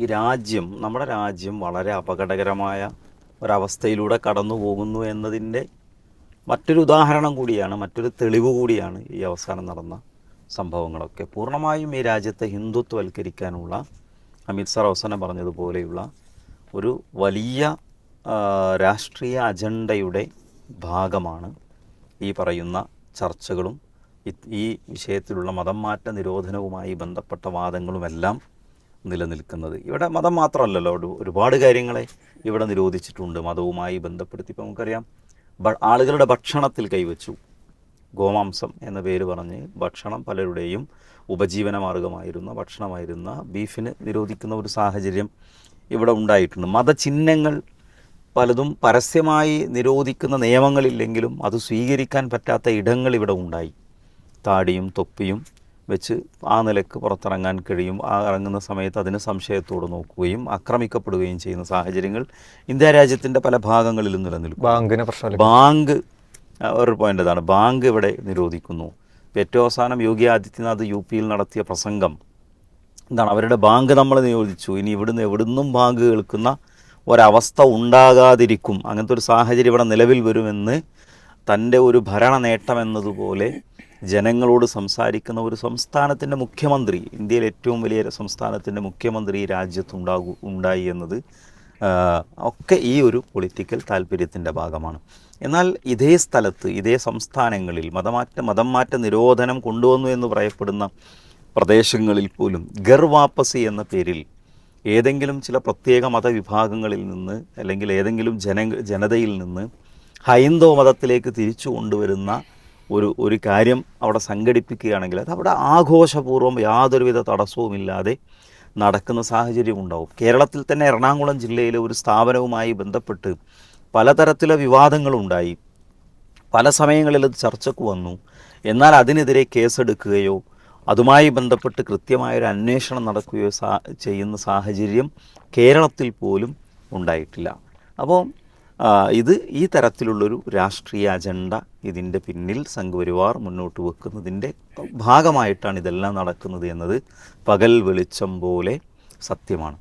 ഈ രാജ്യം നമ്മുടെ രാജ്യം വളരെ അപകടകരമായ ഒരവസ്ഥയിലൂടെ കടന്നു പോകുന്നു എന്നതിന്റെ മറ്റൊരു ഉദാഹരണം കൂടിയാണ് മറ്റൊരു തെളിവ് കൂടിയാണ് ഈ അവസാനം നടന്ന സംഭവങ്ങളൊക്കെ. പൂർണമായും ഈ രാജ്യത്തെ ഹിന്ദുത്വവൽക്കരിക്കാനുള്ള അമിത് സാർ അവസാനം പറഞ്ഞതുപോലെയുള്ള ഒരു വലിയ രാഷ്ട്രീയ അജണ്ടയുടെ ഭാഗമാണ് ഈ പറയുന്ന ചർച്ചകളും ഈ വിഷയത്തിലുള്ള മതം മാറ്റ നിരോധനവുമായി ബന്ധപ്പെട്ട വാദങ്ങളുമെല്ലാം നിലനിൽക്കുന്നത്. ഇവിടെ മതം മാത്രമല്ലല്ലോ ഒരുപാട് കാര്യങ്ങളെ ഇവിടെ നിരോധിച്ചിട്ടുണ്ട്. മതവുമായി ബന്ധപ്പെടുത്തി ഇപ്പം നമുക്കറിയാം ആളുകളുടെ ഭക്ഷണത്തിൽ കൈവച്ചു. ഗോമാംസം എന്ന പേര് പറഞ്ഞ് ഭക്ഷണം പലരുടെയും ഉപജീവന മാർഗമായിരുന്ന ഭക്ഷണമായിരുന്ന ബീഫിന് നിരോധിക്കുന്ന ഒരു സാഹചര്യം ഇവിടെ ഉണ്ടായിട്ടുണ്ട്. മതചിഹ്നങ്ങൾ പലതും പരസ്യമായി നിരോധിക്കുന്ന നിയമങ്ങളില്ലെങ്കിലും അത് സ്വീകരിക്കാൻ പറ്റാത്ത ഇടങ്ങൾ ഇവിടെ ഉണ്ടായി. താടിയും തൊപ്പിയും വെച്ച് ആ നിലയ്ക്ക് പുറത്തിറങ്ങാൻ കഴിയും. ആ ഇറങ്ങുന്ന സമയത്ത് അതിന് സംശയത്തോട് നോക്കുകയും ആക്രമിക്കപ്പെടുകയും ചെയ്യുന്ന സാഹചര്യങ്ങൾ ഇന്ത്യ രാജ്യത്തിന്റെ പല ഭാഗങ്ങളിലും നിലനിൽക്കും. ബാങ്കിന് പ്രശ്നം ബാങ്ക് ഒരു പോയിന്റ് അതാണ് ബാങ്ക് ഇവിടെ നിരോധിക്കുന്നു. ഇപ്പം ഏറ്റവും അവസാനം യോഗി ആദിത്യനാഥ് യു പിയിൽ നടത്തിയ പ്രസംഗം എന്താണ്? അവരുടെ ബാങ്ക് നമ്മൾ നിരോധിച്ചു. ഇനി ഇവിടുന്ന് എവിടുന്നും ബാങ്ക് കേൾക്കുന്ന ഒരവസ്ഥ ഉണ്ടാകാതിരിക്കും. അങ്ങനത്തെ ഒരു സാഹചര്യം ഇവിടെ നിലവിൽ വരുമെന്ന് തന്റെ ഒരു ഭരണ നേട്ടം എന്നതുപോലെ ജനങ്ങളോട് സംസാരിക്കുന്ന ഒരു സംസ്ഥാനത്തിന്റെ മുഖ്യമന്ത്രി ഇന്ത്യയിലെ ഏറ്റവും വലിയ സംസ്ഥാനത്തിന്റെ മുഖ്യമന്ത്രി രാജ്യത്തുണ്ടാകൂ ഉണ്ടായി എന്നത് ഒക്കെ ഈ ഒരു പൊളിറ്റിക്കൽ താല്പര്യത്തിന്റെ ഭാഗമാണ്. എന്നാൽ ഇതേ സ്ഥലത്ത് ഇതേ സംസ്ഥാനങ്ങളിൽ മതമാറ്റ മതം മാറ്റ നിരോധനം കൊണ്ടുവന്നു എന്ന് പറയപ്പെടുന്ന പ്രദേശങ്ങളിൽ പോലും ഗർവാപ്പസി എന്ന പേരിൽ ഏതെങ്കിലും ചില പ്രത്യേക മതവിഭാഗങ്ങളിൽ നിന്ന് അല്ലെങ്കിൽ ഏതെങ്കിലും ജന ജനതയിൽ നിന്ന് ഹൈന്ദവ മതത്തിലേക്ക് തിരിച്ചു കൊണ്ടുവരുന്ന ഒരു ഒരു കാര്യം അവിടെ സംഘടിപ്പിക്കുകയാണെങ്കിൽ അത് അവിടെ ആഘോഷപൂർവം യാതൊരുവിധ തടസ്സവുമില്ലാതെ നടക്കുന്ന സാഹചര്യം ഉണ്ടാവും. കേരളത്തിൽ തന്നെ എറണാകുളം ജില്ലയിലെ ഒരു സ്ഥാപനവുമായി ബന്ധപ്പെട്ട് പലതരത്തിലെ വിവാദങ്ങളുണ്ടായി പല സമയങ്ങളിൽ അത് ചർച്ചയ്ക്ക് വന്നു. എന്നാൽ അതിനെതിരെ കേസെടുക്കുകയോ അതുമായി ബന്ധപ്പെട്ട് കൃത്യമായൊരു അന്വേഷണം നടക്കുകയോ ചെയ്യുന്ന സാഹചര്യം കേരളത്തിൽ പോലും ഉണ്ടായിട്ടില്ല. അപ്പോൾ ഇത് ഈ തരത്തിലുള്ളൊരു രാഷ്ട്രീയ അജണ്ട ഇതിന്റെ പിന്നിൽ സംഘപരിവാർ മുന്നോട്ട് വെക്കുന്നതിന്റെ ഭാഗമായിട്ടാണ് ഇതെല്ലാം നടക്കുന്നത് എന്നത് പകൽ വെളിച്ചം പോലെ സത്യമാണ്.